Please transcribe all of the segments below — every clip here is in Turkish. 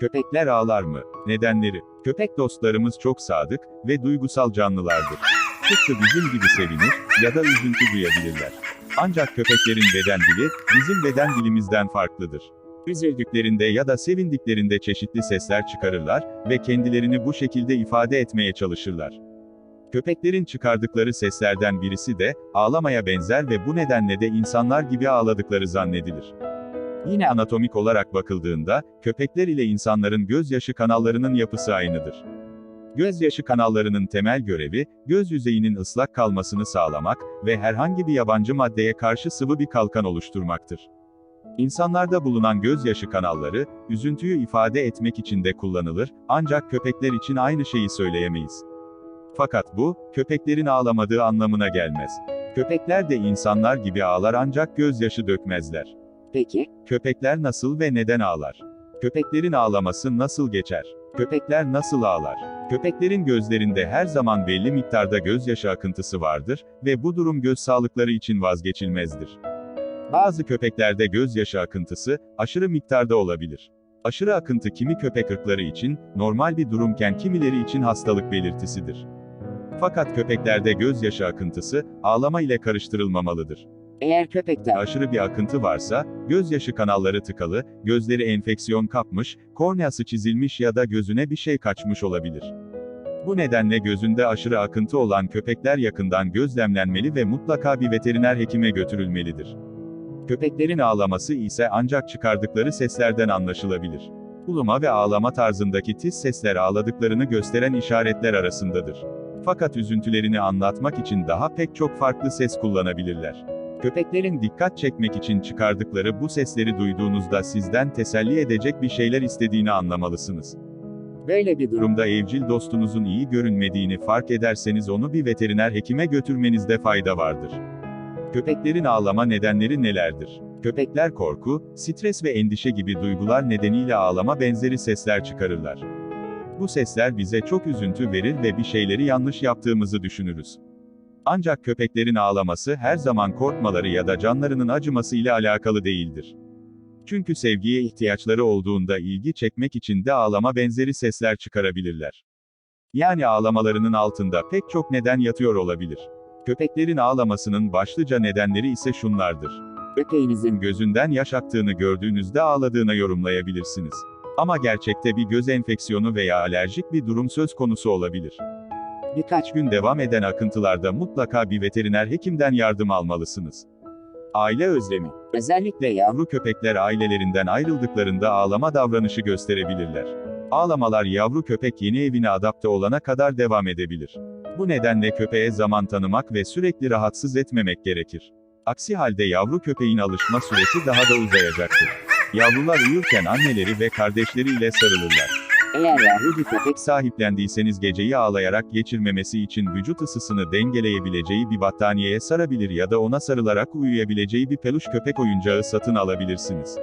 Köpekler ağlar mı? Nedenleri. Köpek dostlarımız çok sadık ve duygusal canlılardır. Tıpkı bizim gibi sevinir ya da üzüntü duyabilirler. Ancak köpeklerin beden dili, bizim beden dilimizden farklıdır. Üzüldüklerinde ya da sevindiklerinde çeşitli sesler çıkarırlar ve kendilerini bu şekilde ifade etmeye çalışırlar. Köpeklerin çıkardıkları seslerden birisi de, ağlamaya benzer ve bu nedenle de insanlar gibi ağladıkları zannedilir. Yine anatomik olarak bakıldığında, köpekler ile insanların gözyaşı kanallarının yapısı aynıdır. Gözyaşı kanallarının temel görevi, göz yüzeyinin ıslak kalmasını sağlamak ve herhangi bir yabancı maddeye karşı sıvı bir kalkan oluşturmaktır. İnsanlarda bulunan gözyaşı kanalları, üzüntüyü ifade etmek için de kullanılır, ancak köpekler için aynı şeyi söyleyemeyiz. Fakat bu, köpeklerin ağlamadığı anlamına gelmez. Köpekler de insanlar gibi ağlar ancak gözyaşı dökmezler. Peki, Köpekler nasıl ve neden ağlar? Köpeklerin ağlaması nasıl geçer? Köpekler nasıl ağlar? Köpeklerin gözlerinde her zaman belli miktarda gözyaşı akıntısı vardır ve bu durum göz sağlıkları için vazgeçilmezdir. Bazı köpeklerde gözyaşı akıntısı aşırı miktarda olabilir. Aşırı akıntı kimi köpek ırkları için normal bir durumken kimileri için hastalık belirtisidir. Fakat köpeklerde gözyaşı akıntısı ağlama ile karıştırılmamalıdır. Eğer köpekte Aşırı bir akıntı varsa, gözyaşı kanalları tıkalı, gözleri enfeksiyon kapmış, korneası çizilmiş ya da gözüne bir şey kaçmış olabilir. Bu nedenle gözünde aşırı akıntı olan köpekler yakından gözlemlenmeli ve mutlaka bir veteriner hekime götürülmelidir. Köpeklerin ağlaması ise ancak çıkardıkları seslerden anlaşılabilir. Uluma ve ağlama tarzındaki tiz sesler ağladıklarını gösteren işaretler arasındadır. Fakat üzüntülerini anlatmak için daha pek çok farklı ses kullanabilirler. Köpeklerin dikkat çekmek için çıkardıkları bu sesleri duyduğunuzda sizden teselli edecek bir şeyler istediğini anlamalısınız. böyle bir durum Durumda evcil dostunuzun iyi görünmediğini fark ederseniz onu bir veteriner hekime götürmenizde fayda vardır. Köpeklerin ağlama nedenleri nelerdir? Köpekler korku, stres ve endişe gibi duygular nedeniyle ağlama benzeri sesler çıkarırlar. Bu sesler bize çok üzüntü verir ve bir şeyleri yanlış yaptığımızı düşünürüz. Ancak köpeklerin ağlaması her zaman korkmaları ya da canlarının acıması ile alakalı değildir. Çünkü sevgiye ihtiyaçları olduğunda ilgi çekmek için de ağlama benzeri sesler çıkarabilirler. Yani ağlamalarının altında pek çok neden yatıyor olabilir. Köpeklerin ağlamasının başlıca nedenleri ise şunlardır. köpeğinizin Gözünden yaş aktığını gördüğünüzde ağladığına yorumlayabilirsiniz. Ama gerçekte bir göz enfeksiyonu veya alerjik bir durum söz konusu olabilir. Birkaç gün devam eden akıntılarda mutlaka bir veteriner hekimden yardım almalısınız. Aile özlemi. özellikle yavru köpekler ailelerinden ayrıldıklarında ağlama davranışı gösterebilirler. Ağlamalar yavru köpek yeni evine adapte olana kadar devam edebilir. Bu nedenle köpeğe zaman tanımak ve sürekli rahatsız etmemek gerekir. Aksi halde yavru köpeğin alışma süresi daha da uzayacaktır. Yavrular uyurken anneleri ve kardeşleriyle sarılırlar. Eğer yavru bir köpek Sahiplendiyseniz geceyi ağlayarak geçirmemesi için vücut ısısını dengeleyebileceği bir battaniyeye sarabilir ya da ona sarılarak uyuyabileceği bir peluş köpek oyuncağı satın alabilirsiniz.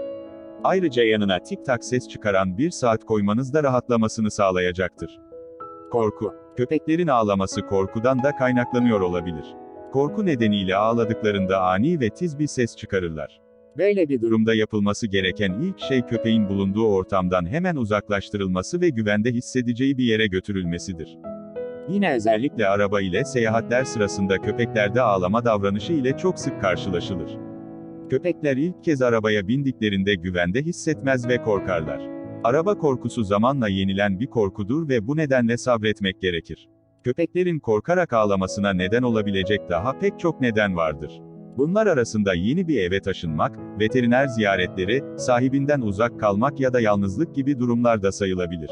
Ayrıca yanına tik tak ses çıkaran bir saat koymanız da rahatlamasını sağlayacaktır. Korku. Köpeklerin ağlaması korkudan da kaynaklanıyor olabilir. Korku nedeniyle ağladıklarında ani ve tiz bir ses çıkarırlar. Böyle bir durum Durumda yapılması gereken ilk şey köpeğin bulunduğu ortamdan hemen uzaklaştırılması ve güvende hissedeceği bir yere götürülmesidir. Yine özellikle araba ile seyahatler sırasında köpeklerde ağlama davranışı ile çok sık karşılaşılır. Köpekler ilk kez arabaya bindiklerinde güvende hissetmez ve korkarlar. Araba korkusu zamanla yenilen bir korkudur ve bu nedenle sabretmek gerekir. Köpeklerin korkarak ağlamasına neden olabilecek daha pek çok neden vardır. Bunlar arasında yeni bir eve taşınmak, veteriner ziyaretleri, sahibinden uzak kalmak ya da yalnızlık gibi durumlar da sayılabilir.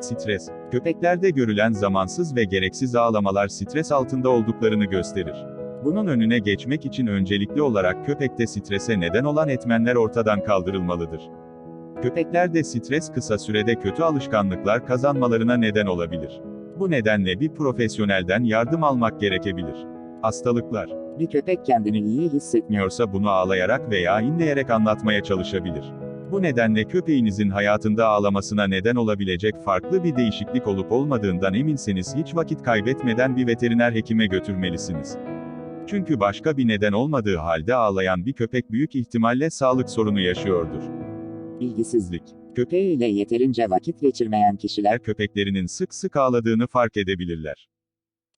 Stres. Köpeklerde görülen zamansız ve gereksiz ağlamalar stres altında olduklarını gösterir. Bunun önüne geçmek için öncelikli olarak köpekte strese neden olan etmenler ortadan kaldırılmalıdır. Köpeklerde stres kısa sürede kötü alışkanlıklar kazanmalarına neden olabilir. Bu nedenle bir profesyonelden yardım almak gerekebilir. Hastalıklar. Bir köpek kendini iyi hissetmiyor Etmiyorsa bunu ağlayarak veya inleyerek anlatmaya çalışabilir. Bu nedenle köpeğinizin hayatında ağlamasına neden olabilecek farklı bir değişiklik olup olmadığından eminseniz hiç vakit kaybetmeden bir veteriner hekime götürmelisiniz. Çünkü başka bir neden olmadığı halde ağlayan bir köpek büyük ihtimalle sağlık sorunu yaşıyordur. ilgisizlik Köpeğiyle yeterince vakit geçirmeyen kişiler köpeklerinin sık sık ağladığını fark edebilirler.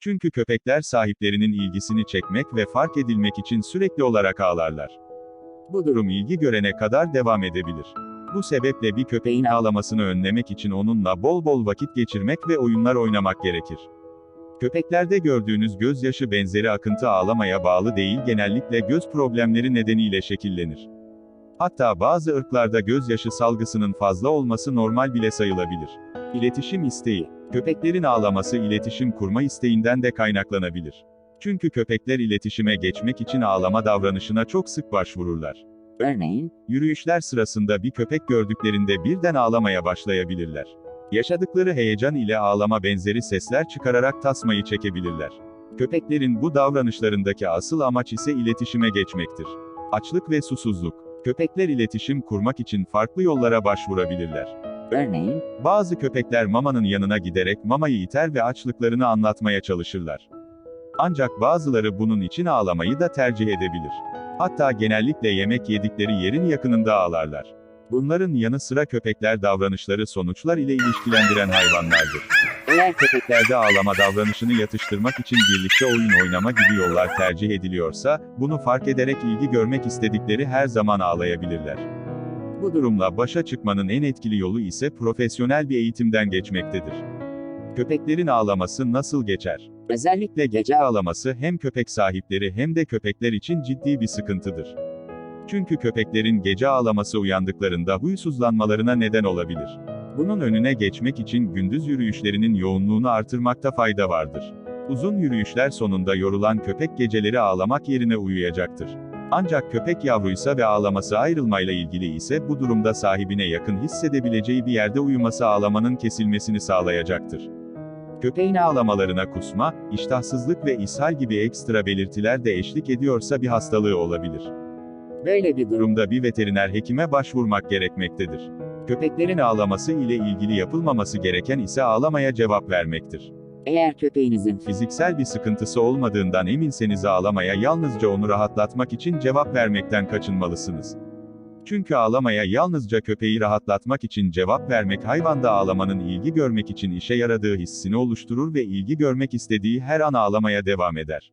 Çünkü köpekler sahiplerinin ilgisini çekmek ve fark edilmek için sürekli olarak ağlarlar. Bu durum ilgi görene kadar devam edebilir. Bu sebeple bir köpeğin ağlamasını önlemek için onunla bol bol vakit geçirmek ve oyunlar oynamak gerekir. Köpeklerde gördüğünüz gözyaşı benzeri akıntı ağlamaya bağlı değil genellikle göz problemleri nedeniyle şekillenir. Hatta bazı ırklarda gözyaşı salgısının fazla olması normal bile sayılabilir. İletişim isteği. Köpeklerin ağlaması iletişim kurma isteğinden de kaynaklanabilir. Çünkü köpekler iletişime geçmek için ağlama davranışına çok sık başvururlar. örneğin, Yürüyüşler sırasında bir köpek gördüklerinde birden ağlamaya başlayabilirler. Yaşadıkları heyecan ile ağlama benzeri sesler çıkararak tasmayı çekebilirler. Köpeklerin bu davranışlarındaki asıl amaç ise iletişime geçmektir. Açlık ve susuzluk. Köpekler iletişim kurmak için farklı yollara başvurabilirler. Örneğin, Bazı köpekler mamanın yanına giderek mamayı iter ve açlıklarını anlatmaya çalışırlar. Ancak bazıları bunun için ağlamayı da tercih edebilir. Hatta genellikle yemek yedikleri yerin yakınında ağlarlar. Bunların yanı sıra köpekler davranışları sonuçlar ile ilişkilendiren hayvanlardır. eğer Köpeklerde ağlama davranışını yatıştırmak için birlikte oyun oynama gibi yollar tercih ediliyorsa, bunu fark ederek ilgi görmek istedikleri her zaman ağlayabilirler. Bu durumla başa çıkmanın en etkili yolu ise profesyonel bir eğitimden geçmektedir. Köpeklerin ağlaması nasıl geçer? özellikle Gece ağlaması hem köpek sahipleri hem de köpekler için ciddi bir sıkıntıdır. Çünkü köpeklerin gece ağlaması uyandıklarında huysuzlanmalarına neden olabilir. Bunun önüne geçmek için gündüz yürüyüşlerinin yoğunluğunu artırmakta fayda vardır. Uzun yürüyüşler sonunda yorulan köpek geceleri ağlamak yerine uyuyacaktır. Ancak köpek yavruysa ve ağlaması ayrılmayla ilgili ise bu durumda sahibine yakın hissedebileceği bir yerde uyuması ağlamanın kesilmesini sağlayacaktır. Köpeğin ağlamalarına kusma, iştahsızlık ve ishal gibi ekstra belirtiler de eşlik ediyorsa bir hastalığı olabilir. böyle bir durum, Durumda bir veteriner hekime başvurmak gerekmektedir. Köpeklerin ağlaması ile ilgili yapılmaması gereken ise ağlamaya cevap vermektir. Eğer köpeğinizin Fiziksel bir sıkıntısı olmadığından eminseniz ağlamaya yalnızca onu rahatlatmak için cevap vermekten kaçınmalısınız. Çünkü ağlamaya yalnızca köpeği rahatlatmak için cevap vermek hayvanda ağlamanın ilgi görmek için işe yaradığı hissini oluşturur ve ilgi görmek istediği her an ağlamaya devam eder.